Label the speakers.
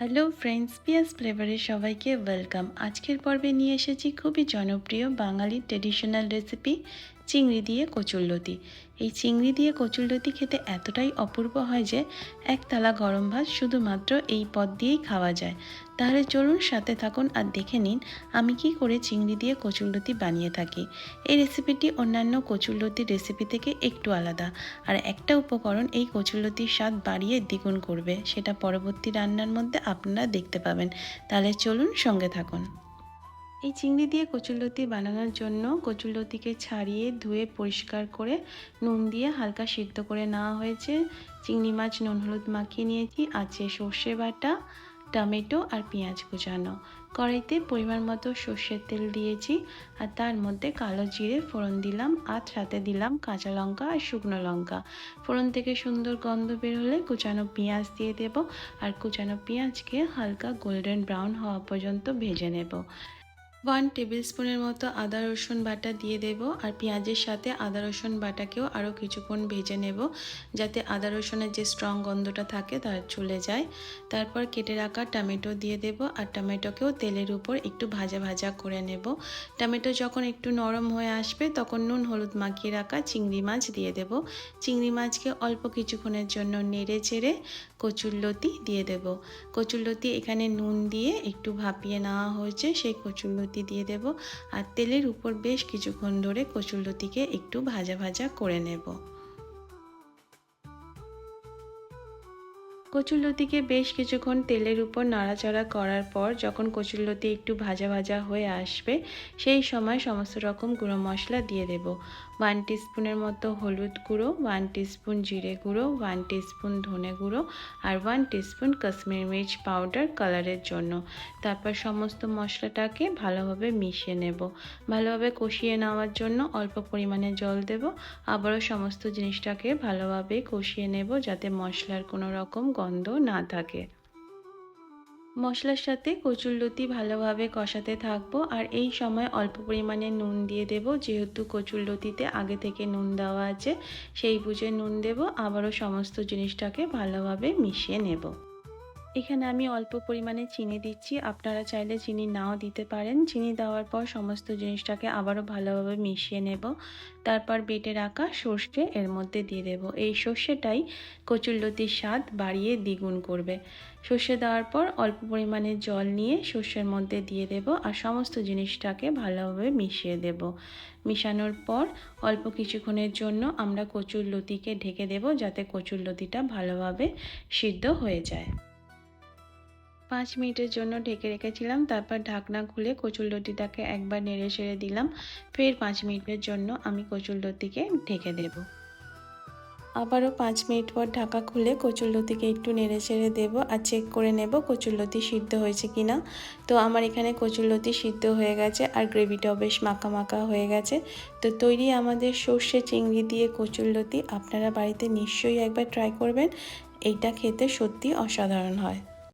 Speaker 1: Hello friends পিয়াস ফ্লেভারে সবাইকে welcome আজকের পর্বে নিয়ে এসেছি খুবই জনপ্রিয় বাঙালি ট্রেডিশনাল রেসিপি চিংড়ি দিয়ে কচুরলতি এই চিংড়ি দিয়ে কচুরলতি খেতে এতটাই অপূর্ব হয় যে এক থালা গরম ভাত শুধুমাত্র এই পদ দিয়েই খাওয়া যায়। তাহলে চলুন সাথে থাকুন আর দেখে নিন আমি কি করে চিংড়ি দিয়ে কচুরলতি বানিয়ে থাকি। এই রেসিপিটি অন্যান্য কচুরলতির রেসিপি থেকে একটু আলাদা। আর একটা উপকরণ এই কচুরলতির স্বাদ বাড়িয়ে দ্বিগুণ করবে, সেটা পরবর্তী রান্নার মধ্যে আপনারা দেখতে পাবেন। তাহলে চলুন সঙ্গে থাকুন। এই চিংড়ি দিয়ে কচুরলতি বানানোর জন্য কচুরলতিকে ছাড়িয়ে ধুয়ে পরিষ্কার করে নুন দিয়ে হালকা সিদ্ধ করে নেওয়া হয়েছে। চিংড়ি মাছ নুন হলুদ মাখিয়ে নিয়েছি। আছে সর্ষে বাটা, টমেটো আর পেঁয়াজ কুচানো। কড়াইতে পরিমাণ মতো সর্ষের তেল দিয়েছি আর তার মধ্যে কালো জিরে, ফোড়ন দিলাম আর সাথে দিলাম কাঁচা লঙ্কা আর শুকনো লঙ্কা। ফোড়ন থেকে সুন্দর গন্ধ বের হলে কুচানো পেঁয়াজ দিয়ে দেব আর কুচানো পেঁয়াজকে হালকা গোল্ডেন ব্রাউন হওয়া পর্যন্ত ভেজে নেব। ওয়ান টেবিল স্পুনের মতো আদা, রসুন বাটা দিয়ে দেব আর পেঁয়াজের সাথে আদা, রসুন বাটাকেও আরও কিছুক্ষণ ভেজে নেব যাতে আদা, রসুনের যে স্ট্রং গন্ধটা থাকে তার চলে যায়। তারপর কেটে রাখা টমেটো দিয়ে দেব আর টমেটোকেও তেলের উপর একটু ভাজা ভাজা করে নেব। টমেটো যখন একটু নরম হয়ে আসবে তখন নুন, হলুদ মাখিয়ে রাখা চিংড়ি মাছ দিয়ে দেব। চিংড়ি মাছকে অল্প কিছুক্ষণের জন্য নেড়ে চেড়ে কচুরলতি দিয়ে দেব। কচুরলতি এখানে নুন দিয়ে একটু ভাপিয়ে নেওয়া হয়েছে, সেই কচুরলতি দিয়ে দেব আর তেলের উপর বেশ কিছুক্ষণ ধরে কচুরলতিকে একটু ভাজা ভাজা করে নেব। কচুরলতিকে বেশ কিছুক্ষণ তেলের উপর নাড়াচাড়া করার পর যখন কচুরলতি একটু ভাজা ভাজা হয়ে আসবে, সেই সময় সমস্ত রকম গুঁড়ো মশলা দিয়ে দেব। ওয়ান টিস্পুনের মতো হলুদ গুঁড়ো, ওয়ান টিস্পুন জিরে গুঁড়ো, ওয়ান টিস্পুন ধনে গুঁড়ো আর ওয়ান টিস্পুন কাশ্মীর মির্চ পাউডার কালারের জন্য। তারপর সমস্ত মশলাটাকে ভালোভাবে মিশিয়ে নেব। ভালোভাবে কষিয়ে নেওয়ার জন্য অল্প পরিমাণে জল দেব। আবারও সমস্ত জিনিসটাকে ভালোভাবে কষিয়ে নেব যাতে মশলার কোনো রকম গন্ধ না থাকে। মশলার সাথে কচুরলতি ভালোভাবে কষাতে থাকব আর এই সময় অল্প পরিমাণে নুন দিয়ে দেব। যেহেতু কচুরলতিতে আগে থেকে নুন দেওয়া আছে, সেই বুঝে নুন দেব। আবারও সমস্ত জিনিসটাকে ভালোভাবে মিশিয়ে নেব। এখানে আমি অল্প পরিমাণে চিনি দিচ্ছি। আপনারা চাইলে চিনি নাও দিতে পারেন। চিনি দেওয়ার পর সমস্ত জিনিসটাকে আবারও ভালোভাবে মিশিয়ে নেব। তারপর বেটে রাখা সর্ষে এর মধ্যে দিয়ে দেব। এই সর্ষেটাই কচুরলতির স্বাদ বাড়িয়ে দ্বিগুণ করবে। সর্ষে দেওয়ার পর অল্প পরিমাণে জল নিয়ে সর্ষের মধ্যে দিয়ে দেব আর সমস্ত জিনিসটাকে ভালোভাবে মিশিয়ে দেব। মিশানোর পর অল্প কিছুক্ষণের জন্য আমরা কচুরলতিকে ঢেকে দেব যাতে কচুরলতিটা ভালোভাবে সিদ্ধ হয়ে যায়। পাঁচ মিনিটের জন্য ঢেকে রেখেছিলাম, তারপর ঢাকনা খুলে কচুরলতিটাকে একবার নেড়ে ছেড়ে দিলাম। ফের পাঁচ মিনিটের জন্য আমি কচুরলতিকে ঢেকে দেব। আবারও পাঁচ মিনিট পর ঢাকা খুলে কচুরলতিকে একটু নেড়ে ছেড়ে দেবো আর চেক করে নেব কচুরলতি সিদ্ধ হয়েছে কি না তো আমার এখানে কচুরলতি সিদ্ধ হয়ে গেছে আর গ্রেভিটাও বেশ মাখা মাখা হয়ে গেছে। তো তৈরি আমাদের সর্ষে চিংড়ি দিয়ে কচুরলতি আপনারা বাড়িতে নিশ্চয়ই একবার ট্রাই করবেন। এইটা খেতে সত্যি অসাধারণ হয়।